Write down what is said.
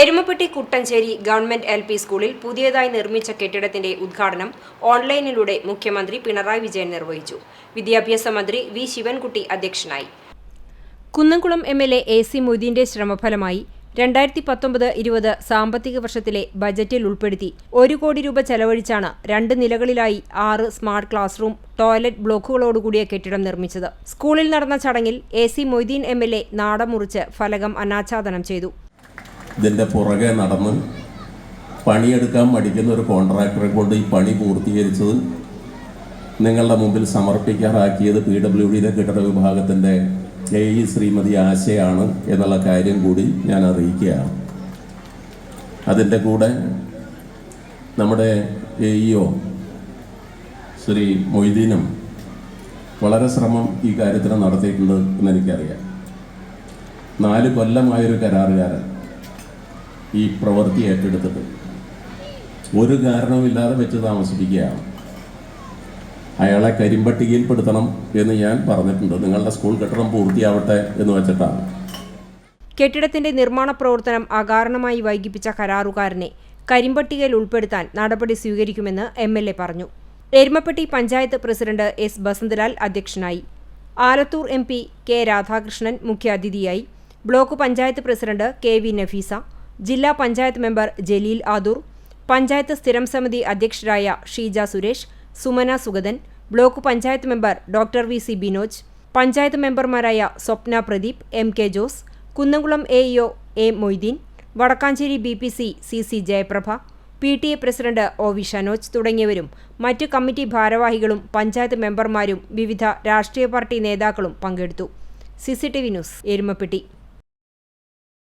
Erumapetty Kuttancherry government L P സ്കൂളിൽ പുതിയതായി നിർമ്മിച്ച കെട്ടിടത്തിന്റെ ഉദ്ഘാടനം ഓൺലൈനിലൂടെ മുഖ്യമന്ത്രി പിണറായി വിജയൻ നിർവഹിച്ചു. വിദ്യാഭ്യാസ മന്ത്രി വി ശിവൻകുട്ടി അധ്യക്ഷനായി. Kunnamkulam M L A A C മൊയ്തീന്റെ ശ്രമഫലമായി രണ്ടായിരത്തി പത്തൊമ്പത് ഇരുപത് സാമ്പത്തിക വർഷത്തിലെ ബജറ്റിൽ ഉൾപ്പെടുത്തി ഒരു കോടി രൂപ ചെലവഴിച്ചാണ് രണ്ട് നിലകളിലായി ആറ് സ്മാർട്ട് ക്ലാസ് റൂം ടോയ്ലറ്റ് ബ്ലോക്കുകളോടുകൂടിയ കെട്ടിടം നിർമ്മിച്ചത്. സ്കൂളിൽ നടന്ന ചടങ്ങിൽ A C Moideen M L A നാടമുറിച്ച് ഫലകം അനാച്ഛാദനം ചെയ്തു. ഇതിന്റെ പുറകെ നടന്ന് പണിയെടുക്കാൻ മടിക്കുന്ന ഒരു കോൺട്രാക്ടറെ കൊണ്ട് ഈ പണി പൂർത്തീകരിച്ചത് നിങ്ങളുടെ മുമ്പിൽ സമർപ്പിക്കാറാക്കിയത് പി ഡബ്ല്യു ഡിയുടെ കെട്ടിട വിഭാഗത്തിന്റെ എ ഇ ശ്രീമതി ആശയാണ് എന്നുള്ള കാര്യം കൂടി ഞാൻ അറിയിക്കുകയാണ്. അതിന്റെ കൂടെ നമ്മുടെ എ ഇഒ ശ്രീ മൊയ്തീനും വളരെ ശ്രമം ഈ കാര്യത്തിന് നടത്തിയിട്ടുണ്ട് എന്ന് എനിക്കറിയാം. നാല് കൊല്ലമായൊരു കരാറുകാരൻ ഈ പ്രവൃത്തി ഏറ്റെടുത്തിട്ട് ഒരു കാരണവുമില്ലാതെ വെച്ച് താമസിപ്പിക്കുകയാണ്. അയാളെ കരിമ്പട്ടികയിൽപ്പെടുത്തണം എന്ന് ഞാൻ പറഞ്ഞിട്ടുണ്ട്. നിങ്ങളുടെ സ്കൂൾ കെട്ടിടം പൂർത്തിയാവട്ടെ എന്ന് വെച്ചിട്ടാണ്. കെട്ടിടത്തിന്റെ നിർമ്മാണ പ്രവർത്തനം അകാരണമായി വൈകിപ്പിച്ച കരാറുകാരനെ കരിമ്പട്ടികയിൽ ഉൾപ്പെടുത്താൻ നടപടി സ്വീകരിക്കുമെന്ന് എം എൽ എ പറഞ്ഞു. എരുമപ്പെട്ടി പഞ്ചായത്ത് പ്രസിഡന്റ് എസ് ബസന്തലാൽ അധ്യക്ഷനായി. Alathur M P K Radhakrishnan മുഖ്യാതിഥിയായി. Block panchayat president K V Nafeesa. ജില്ലാ പഞ്ചായത്ത് മെമ്പർ ജലീൽ ആദൂർ പഞ്ചായത്ത് സ്ഥിരം സമിതി അധ്യക്ഷരായ Sheeja Suresh Sumana Sugathan block panchayat member doctor V C Binoj panchayat മെമ്പർമാരായ Swapna Pradeep M K Jose Kunnamkulam A E O A Moideen Vadakkanchery B P C C C Jayaprabha P T A president O V Shanoj തുടങ്ങിയവരും മറ്റ് committee ഭാരവാഹികളും പഞ്ചായത്ത് മെമ്പർമാരും വിവിധ രാഷ്ട്രീയ party നേതാക്കളും പങ്കെടുത്തു. C C T V news Erumapetty.